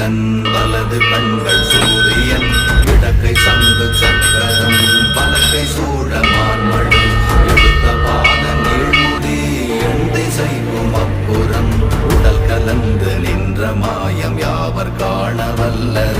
முருகன் வலது கண்கள் சூரியன் இடக்கை சங்கு சக்கரம் பலக்கை சூழ மழை. எடுத்த பாத நீழ்முடி எண் திசைக்கும் அப்புறம். உடல் கலந்து நின்ற மாயம் யாவர் காண வல்லது